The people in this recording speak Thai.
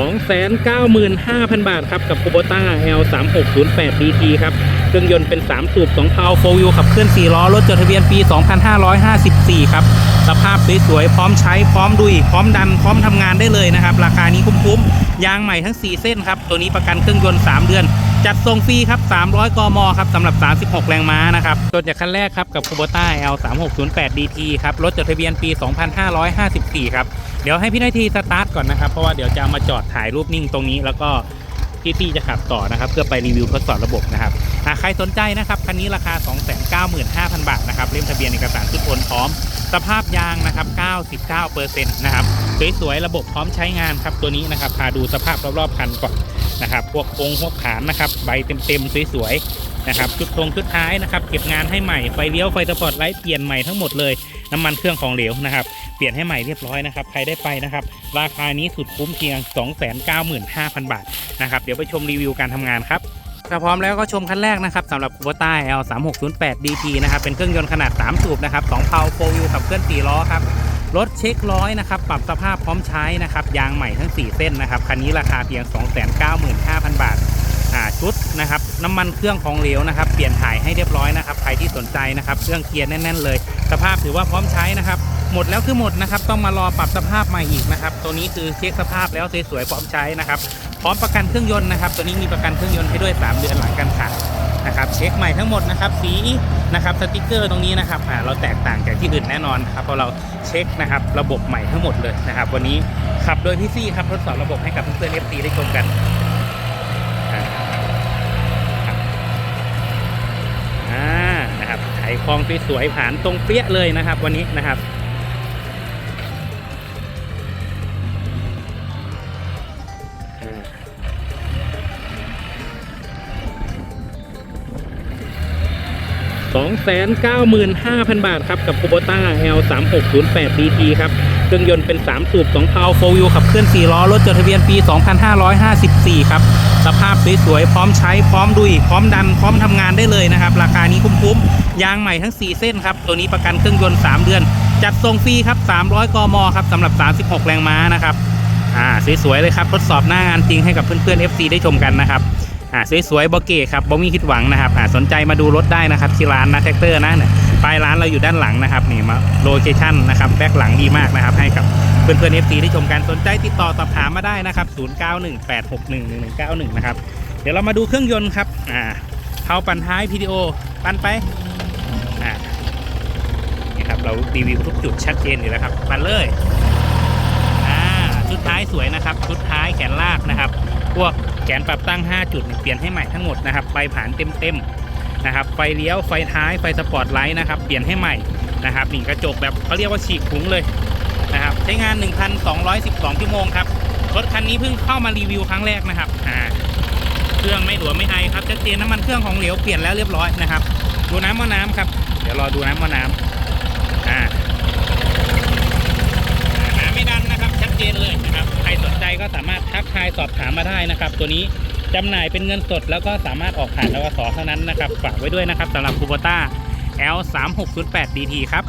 295,000 บาทครับ กับ Kubota L 3 6 0 8 DT ครับ เครื่องยนต์เป็น 3 สูบ2เพาโฟวิวขับเคลื่อน 4 ล้อ รถจดทะเบียนปี 2554 ครับ สภาพสวยๆ พร้อมใช้ พร้อมดุย พร้อมดัน พร้อมทำงานได้เลยนะครับ ราคานี้คุ้มๆ ยางใหม่ทั้ง 4 เส้นครับ ตัวนี้ประกันเครื่องยนต์ 3 เดือน จัดส่งฟรีครับ 300 กม ครับสำหรับ 36 แรงม้านะครับต้นจากคันแรกครับกับ Kubota L 3 6 0 8 DT ครับรถจดทะเบียนปี 2554 ครับ เดี๋ยวให้พี่นาทีสตาร์ทก่อนนะครับ เพราะว่าเดี๋ยวจะเอามาจอดถ่ายรูปนิ่งตรงนี้ แล้วก็พี่ๆจะขับต่อนะครับ เพื่อไปรีวิวทดสอบระบบนะครับหากใครสนใจนะครับ คันนี้ราคา 295,000 บาทนะครับเล่มทะเบียนเอกสารทุกคนพร้อม สภาพยางนะครับ 99%นะครับสวยๆระบบพร้อมใช้งานครับตัวนี้นะครับพาดูสภาพรอบๆคันก่อน นะครับ พวกองค์พวกขานนะครับ ใบเต็มๆสวยๆนะครับชุดทรงชุดท้ายนะครับ เก็บงานให้ใหม่ไฟเลี้ยวไฟสปอร์ตไลท์เปลี่ยนใหม่ทั้งหมดเลยน้ำมันเครื่องของเหลวนะครับเปลี่ยนให้ใหม่เรียบร้อยนะครับใครได้ไปนะครับ ราคานี้สุดคุ้มเพียง 295,000 บาทนะครับเดี๋ยวไปชมรีวิวการทำงานครับถ้าพร้อมแล้วก็ชมคันแรกนะครับสำหรับ Kubota L 3 6 0 8 DT นะครับเป็นเครื่องยนต์ขนาด 3 สูบนะครับ2เพาโฟวิวขับเคลื่อน4ล้อครับ รถเช็คร้อยนะครับ ปรับสภาพพร้อมใช้นะครับ ยางใหม่ทั้ง 4 เส้นนะครับ คันนี้ราคาเพียง 295,000 บาทอ่าชุดนะครับ น้ำมันเครื่องของเหลวนะครับ เปลี่ยนถ่ายให้เรียบร้อยนะครับ ใครที่สนใจนะครับ เครื่องเคลียร์แน่น ๆ เลย สภาพถือว่าพร้อมใช้นะครับ หมดแล้วคือหมดนะครับ ต้องมารอปรับสภาพใหม่อีกนะครับ ตัวนี้คือเช็คสภาพแล้วสวยๆพร้อมใช้นะครับ พร้อมประกันเครื่องยนต์นะครับ ตัวนี้มีประกันเครื่องยนต์ให้ด้วย 3 เดือนหลังการขาย นะครับเช็คใหม่ทั้งหมดนะครับสีนะครับสติกเกอร์ตรงนี้นะครับเราแตกต่างจากที่อื่นแน่นอนครับเพราะเราเช็คนะครับระบบใหม่ทั้งหมดเลยนะครับ วันนี้ขับโดยพี่ซี่ครับทดสอบระบบให้กับเพื่อนๆ FC ได้ชมกันอ่านะครับไขควงสวยๆผ่านตรงเปี้ยเลยนะครับ วันนี้นะครับ 295,000 บาทครับ กับ Kubota L 3 6 0 8 DT ครับ เครื่องยนต์เป็น 3 สูบ2เพาโฟวิวขับเคลื่อน 4 ล้อ รถจดทะเบียนปี 2554 ครับ สภาพสวยๆ พร้อมใช้ พร้อมดุย พร้อมดัน พร้อมทำงานได้เลยนะครับ ราคานี้คุ้มๆ ยางใหม่ทั้ง 4 เส้นครับ ตัวนี้ประกันเครื่องยนต์ 3 เดือน จัดส่งฟรีครับ 300 กม ครับสำหรับ 36 แรงม้านะครับ อ่า สวยๆ เลยครับ ทดสอบหน้างานจริงให้กับเพื่อนๆ FC ได้ชมกันนะครับ อ่าสวยๆบอเก้ครับบอมีคิดหวังนะครับอ่าสนใจมาดูรถได้นะครับที่ร้านนะแท็กเตอร์นะเนี่ยป้ายร้านเราอยู่ด้านหลังนะครับนี่มาโลเคชั่นนะครับแบ็กหลังดีมากนะครับให้กับเพื่อนๆ FC ได้ชมกันสนใจติดต่อสอบถามมาได้นะครับ 0918611191 นะครับ เดี๋ยวเรามาดูเครื่องยนต์ครับ อ่าเผาปั่นท้าย PDO ปั่นไป อ่านี่ครับ เรารีวิวทุกจุดชัดเจนอยู่แล้วครับ ปั่นเลย ท้ายสวยนะครับ ชุดท้ายแขนลากนะครับ พวกแกนปรับตั้ง 5 จุดเปลี่ยนให้ใหม่ทั้งหมดนะครับไฟผ่านเต็มๆนะครับ ไฟเลี้ยวไฟท้ายไฟสปอร์ตไลท์นะครับ เปลี่ยนให้ใหม่นะครับนี่กระจกแบบเขาเรียกว่าฉีกถุงเลยนะครับ ใช้งาน 1,212 ชั่วโมงครับ รถคันนี้เพิ่งเข้ามารีวิวครั้งแรกนะครับอ่าเครื่องไม่หลวมไม่ไอครับชัดเจนน้ำมันเครื่องของเหลวเปลี่ยนแล้วเรียบร้อยนะครับ ดูน้ำว่าน้ำครับ เดี๋ยวรอดูน้ำว่าน้ำอ่าน้ำไม่ดันนะ เจนเลยนะครับใครสนใจก็สามารถทักทายสอบถามมาได้นะครับ ตัวนี้จำหน่ายเป็นเงินสด แล้วก็สามารถออกผ่านแล้วก็สอเท่านั้นนะครับฝากไว้ด้วยนะครับสำหรับคูโบต้า L 3 6 0 8 DT ครับ